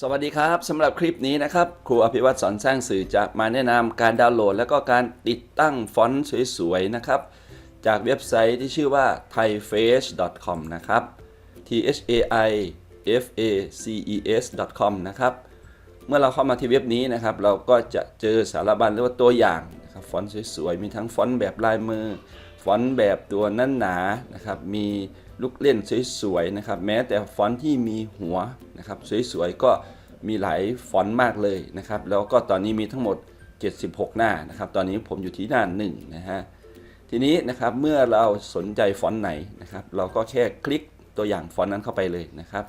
สวัสดีครับสำหรับคลิปนี้นะครับ ครูอภิวัตสอนสร้างสื่อจะมาแนะนำการดาวน์โหลด แล้วก็การติดตั้งฟอนต์สวยๆนะครับ จากเว็บไซต์ที่ชื่อว่า thaiface.com นะครับ t h a i f a c e s com นะครับ เมื่อเราเข้ามาที่เว็บนี้นะครับ เราก็จะเจอสารบัญหรือว่าตัวอย่างนะครับฟอนต์สวยๆ มีทั้งฟอนต์แบบลายมือ ฟอนต์แบบตัวนั้นหนานะครับ มี ลูกเล่นสวยๆนะครับ แม้แต่ฟอนต์ที่มีหัวนะครับสวยๆก็มีหลายฟอนต์มากเลยนะครับ แล้วก็ตอนนี้มีทั้งหมด 76 หน้านะครับ ตอนนี้ผมอยู่ที่หน้าหนึ่งนะฮะทีนี้นะครับเมื่อเราสนใจฟอนต์ไหนนะครับ เราก็แค่คลิกตัวอย่างฟอนต์นั้นเข้าไปเลยนะครับ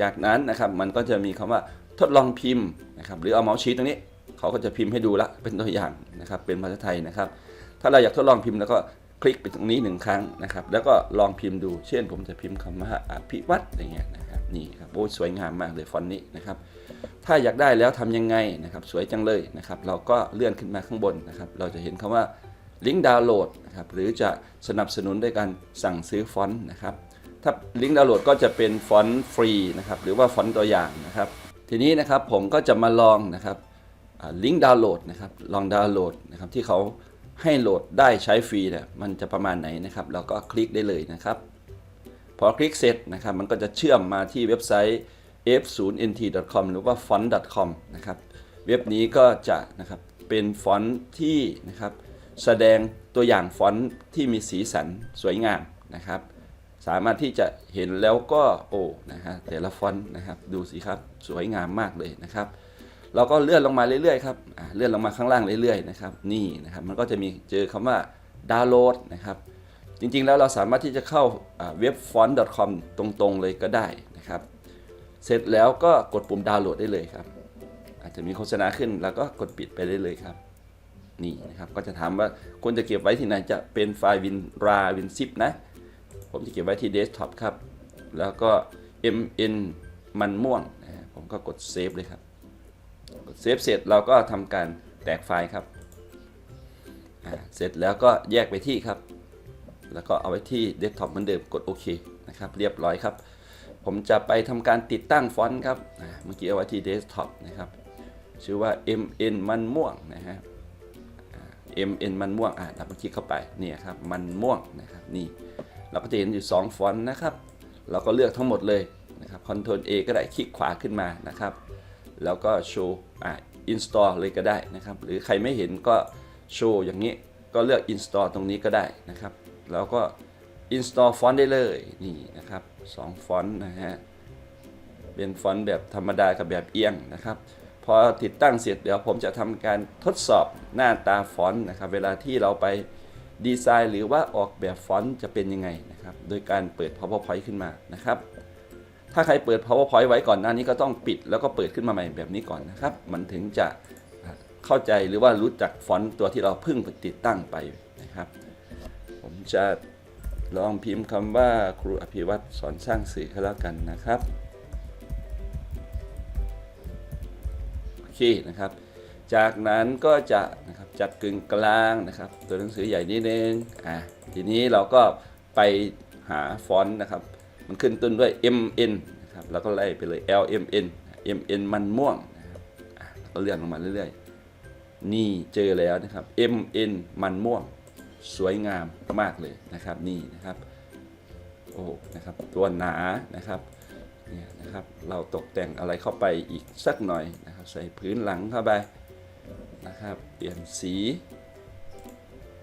จากนั้นนะครับมันก็จะมีคำว่าทดลองพิมพ์นะครับหรือเอาเมาส์ชี้ตรงนี้เขาก็จะพิมพ์ให้ดูละเป็นตัวอย่างนะครับเป็นภาษาไทยนะครับ ถ้าเราอยากทดลองพิมพ์แล้วก็ คลิกไปตรงนี้หนึ่งครั้งนะครับ แล้วก็ลองพิมพ์ดู เช่น ผมจะพิมพ์คำว่าอภิวัตอย่างเงี้ยนะครับ นี่ครับโอ้สวยงามมากเลยฟอนต์นี้นะครับ ถ้าอยากได้แล้วทำยังไงนะครับ สวยจังเลยนะครับ เราก็เลื่อนขึ้นมาข้างบนนะครับ เราจะเห็นคำว่าลิงก์ดาวน์โหลดนะครับ หรือจะสนับสนุนด้วยการสั่งซื้อฟอนต์นะครับ ถ้าลิงก์ดาวน์โหลดก็จะเป็นฟอนต์ฟรีนะครับ หรือว่าฟอนต์ตัวอย่างนะครับ ทีนี้นะครับผมก็จะมาลองนะครับลิงก์ดาวน์โหลดนะครับ ลองดาวน์โหลดนะครับที่เขา ให้โหลดได้ใช้ฟรีเนี่ยมันจะประมาณไหนนะครับเราก็คลิกได้เลยนะครับพอคลิกเสร็จนะครับมันก็จะเชื่อมมาที่เว็บไซต์ f0nt.com หรือว่า font.com นะครับเว็บนี้ก็จะนะครับเป็นฟอนต์ที่นะครับแสดงตัวอย่างฟอนต์ที่มีสีสันสวยงามนะครับ สามารถที่จะเห็นแล้วก็โอ้นะฮะแต่ละฟอนต์นะครับดูสิครับสวยงามมากเลยนะครับ เราก็เลื่อนลงมาเรื่อยๆครับเลื่อนลงมาข้างล่างเรื่อยๆนะครับนี่นะครับมันก็จะมีเจอคำว่าดาวน์โหลดนะครับจริงๆแล้วเราสามารถที่จะเข้าเว็บ font.com ตรงๆเลยก็ได้นะครับ เสร็จแล้วก็กดปุ่มดาวน์โหลดได้เลยครับ อาจจะมีโฆษณาขึ้นแล้วก็กดปิดไปได้เลยครับ นี่นะครับก็จะถามว่าควรจะเก็บไว้ที่ไหนจะเป็นไฟล์วินราวินซิปนะ ผมจะเก็บไว้ที่เดสก์ท็อปครับ แล้วก็ mn มันม่วง ผมก็กดเซฟเลยครับ เซฟเสร็จเราก็ทำการแตกไฟล์ครับ เสร็จแล้วก็แยกไปที่ครับ แล้วก็เอาไว้ที่เดสก์ท็อปเหมือนเดิมกดโอเคนะครับ เรียบร้อยครับ ผมจะไปทำการติดตั้งฟอนต์ครับ เมื่อกี้เอาไว้ที่เดสก์ท็อปนะครับ ชื่อว่า mn มันม่วงนะฮะ mn มันม่วง อ่าดับเบิลคลิกเข้าไป เนี่ยครับ มันม่วงนะครับ นี่เราก็จะเห็นอยู่ 2 ฟอนต์นะครับ เราก็เลือกทั้งหมดเลยนะครับ Ctrl A ก็ได้คลิกขวาขึ้นมานะครับ แล้วก็โชว์อ่า install เลยก็ได้นะครับ หรือใครไม่เห็นก็โชว์อย่างนี้ก็เลือก install ตรงนี้ก็ได้นะครับ แล้วก็ install ฟอนต์ได้เลยนี่นะครับสองฟอนต์นะฮะเป็นฟอนต์แบบธรรมดากับแบบเอียงนะครับพอติดตั้งเสร็จเดี๋ยวผมจะทำการทดสอบหน้าตาฟอนต์นะครับ เวลาที่เราไปดีไซน์หรือว่าออกแบบฟอนต์จะเป็นยังไงนะครับ โดยการเปิด powerpoint ขึ้นมานะครับ ถ้าใครเปิด powerpoint ไว้ก่อนหน้านี้ก็ต้องปิดแล้วก็เปิดขึ้นมาใหม่แบบนี้ก่อนนะครับ มันถึงจะเข้าใจหรือว่ารู้จักฟอนต์ตัวที่เราเพิ่งติดตั้งไปนะครับ ผมจะลองพิมพ์คำว่าครูอภิวัตรสอนสร้างสื่อก็แล้วกันนะครับโอเคนะครับ จากนั้นก็จะนะครับจัดกึ่งกลางนะครับ ตัวหนังสือใหญ่นิดนึงอะทีนี้เราก็ไปหาฟอนต์นะครับ มันขึ้นต้นด้วย MN นะครับแล้วก็ไล่ไปเลย LMN MN มันม่วงนะครับก็เลื่อนลงมาเรื่อยๆ นี่เจอแล้วนะครับ MN มันม่วง สวยงามมากเลยนะครับนี่นะครับโอ้นะครับตัวหนานะครับเนี่ยนะครับเราตกแต่งอะไรเข้าไปอีกสักหน่อยนะครับใส่พื้นหลังเข้าไปนะครับเปลี่ยนสี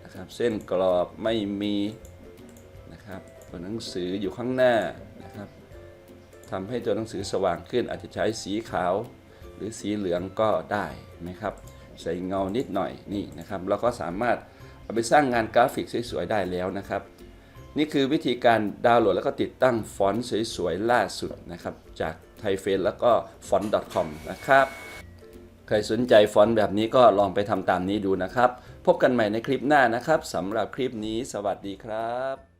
นะครับเส้นกรอบไม่มีนะครับ ตัวหนังสืออยู่ข้างหน้านะครับทำให้ตัวหนังสือสว่างขึ้นอาจจะใช้สีขาว หรือสีเหลืองก็ได้นะครับ ใส่เงานิดหน่อยนี่นะครับเราก็สามารถเอาไปสร้างงานกราฟิกสวยๆได้แล้วนะครับ นี่คือวิธีการดาวน์โหลดแล้วก็ติดตั้งฟอนต์สวยๆล่าสุดนะครับ จากไทเฟนแล้วก็ font.com นะครับใครสนใจฟอนต์แบบนี้ก็ลองไปทำตามนี้ดูนะครับ พบกันใหม่ในคลิปหน้านะครับสำหรับคลิปนี้สวัสดีครับ